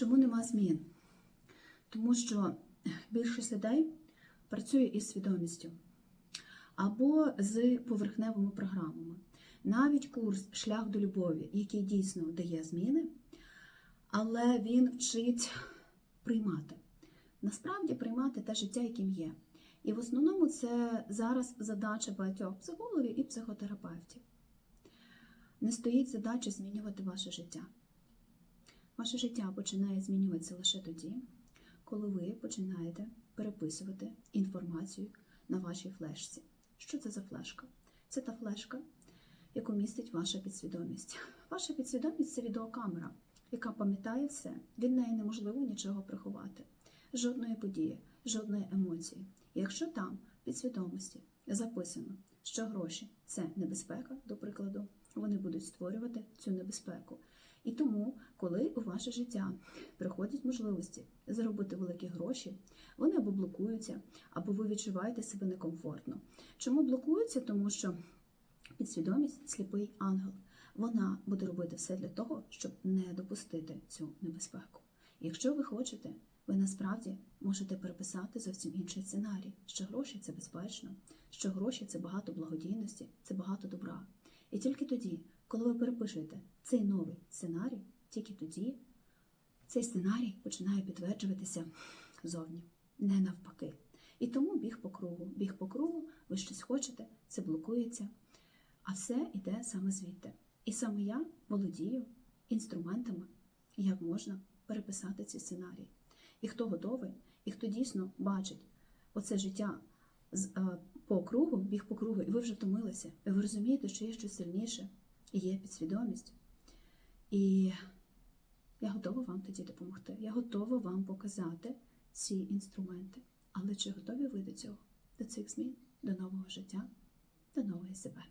Чому нема змін? Тому що більшість людей працює із свідомістю або з поверхневими програмами. Навіть курс Шлях до любові, який дійсно дає зміни, але він вчить приймати. Насправді приймати те життя, яким є. І в основному це зараз задача багатьох психологів і психотерапевтів. Не стоїть задача змінювати ваше життя. Ваше життя починає змінюватися лише тоді, коли ви починаєте переписувати інформацію на вашій флешці. Що це за флешка? Це та флешка, яку містить ваша підсвідомість. Ваша підсвідомість це відеокамера, яка пам'ятає все. Від неї неможливо нічого приховати, жодної події, жодної емоції. Якщо там підсвідомості записано, що гроші це небезпека, до прикладу, вони будуть створювати цю небезпеку. І тому, коли у ваше життя приходять можливості заробити великі гроші, вони або блокуються, або ви відчуваєте себе некомфортно. Чому блокуються? Тому що підсвідомість сліпий ангел. Вона буде робити все для того, щоб не допустити цю небезпеку. Якщо ви хочете, ви насправді можете переписати зовсім інший сценарій, що гроші це безпечно, що гроші це багато благодійності, це багато добра. І тільки тоді, коли ви перепишете цей новий сценарій, тільки тоді цей сценарій починає підтверджуватися зовні, не навпаки. І тому біг по кругу. Біг по кругу, ви щось хочете, це блокується, а все йде саме звідти. І саме я володію інструментами, як можна переписати ці сценарії. І хто готовий, і хто дійсно бачить оце життя е, по кругу, біг по кругу, і ви вже втомилися, і ви розумієте, що є щось сильніше, і є підсвідомість. І я готова вам тоді допомогти. Я готова вам показати ці інструменти. Але чи готові ви до цього, до цих змін, до нового життя, до нової себе?